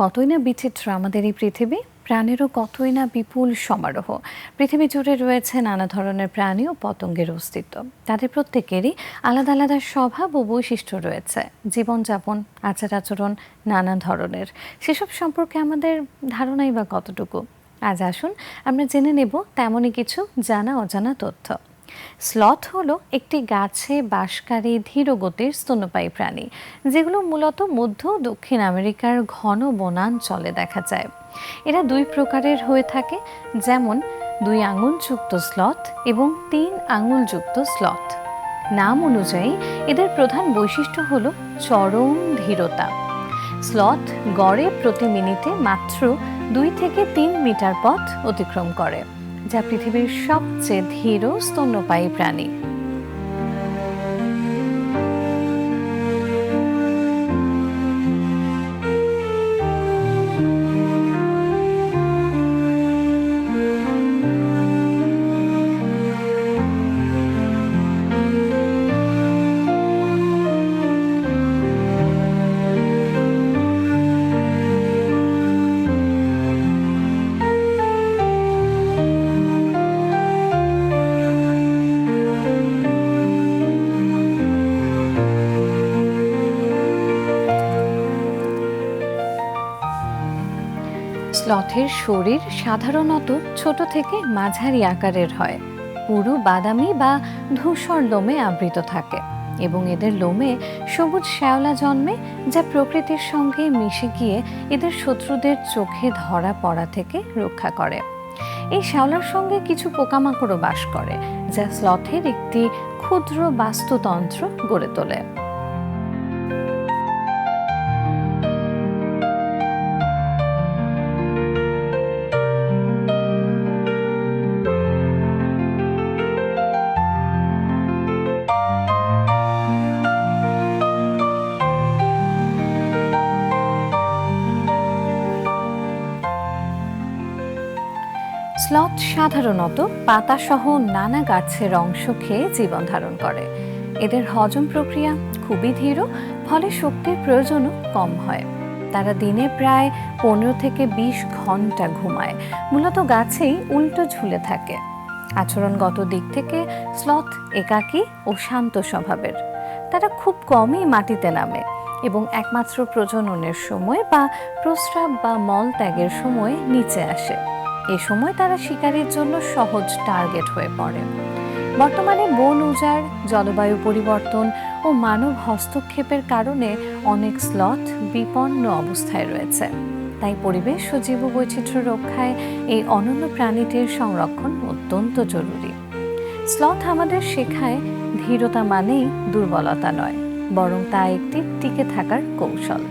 কতই না বিচিত্র আমাদের এই পৃথিবী, প্রাণেরও কতই না বিপুল সমারোহ। পৃথিবী জুড়ে রয়েছে নানা ধরনের প্রাণী ও পতঙ্গের অস্তিত্ব। তাদের প্রত্যেকেরই আলাদা আলাদা স্বভাব ও বৈশিষ্ট্য রয়েছে। জীবনযাপন আচার আচরণ নানা ধরনের। সেসব সম্পর্কে আমাদের ধারণাই বা কতটুকু? আজ আসুন আমরা জেনে নেব তেমনই কিছু জানা অজানা তথ্য। স্লথ হলো একটি গাছে বাসকারী ধীরগতির স্তন্যপায়ী প্রাণী, যেগুলো মূলত মধ্য দক্ষিণ আমেরিকার ঘন বনাঞ্চলে দেখা যায়। এরা দুই প্রকারের হয়ে থাকে, যেমন দুই আঙুলযুক্ত স্লথ এবং তিন আঙুলযুক্ত স্লথ। নাম অনুযায়ী, এদের প্রধান বৈশিষ্ট্য হল চরম ধীরতা। স্লথ গড়ে প্রতি মিনিটে মাত্র দুই থেকে তিন মিটার পথ অতিক্রম করে। যা পৃথিবীর সবচেয়ে ধীর স্তন্যপায়ী প্রাণী। স্লথের শরীর সাধারণত ছোট থেকে মাঝারি আকারের হয়। পুরু বাদামি বা ধূসর লোমে আবৃত থাকে এবং এদের লোমে সবুজ শ্যাওলা জন্মে, যা প্রকৃতির সঙ্গে মিশে গিয়ে এদের শত্রুদের চোখে ধরা পড়া থেকে রক্ষা করে। এই শ্যাওলার সঙ্গে কিছু পোকামাকড়ও বাস করে, যা স্লথের একটি ক্ষুদ্র বাস্তুতন্ত্র গড়ে তোলে। স্লথ সাধারণত পাতাসহ নানা গাছের অংশ খেয়ে জীবন ধারণ করে। এদের হজম প্রক্রিয়া খুবই ধীর, ফলে শক্তির প্রয়োজনও কম হয়। তারা দিনে প্রায় পনেরো থেকে বিশ ঘণ্টা ঘুমায়। মূলত গাছেই উল্টো ঝুলে থাকে। আচরণগত দিক থেকে স্লথ একাকী ও শান্ত স্বভাবের। তারা খুব কমই মাটিতে নামে এবং একমাত্র প্রজননের সময় বা প্রস্রাব বা মল ত্যাগের সময় নিচে আসে। এ সময় তারা শিকারের জন্য সহজ টার্গেট হয়ে পড়ে। বর্তমানে বন উজাড়, জলবায়ু পরিবর্তন ও মানব হস্তক্ষেপের কারণে অনেক স্লট বিপন্ন অবস্থায় রয়েছে। তাই পরিবেশ ও জীববৈচিত্র্য রক্ষায় এই অনন্য প্রাণীটির সংরক্ষণ অত্যন্ত জরুরি। স্লথ আমাদের শেখায় ধীরতা মানেই দুর্বলতা নয়, বরং তা একটি টিকে থাকার কৌশল।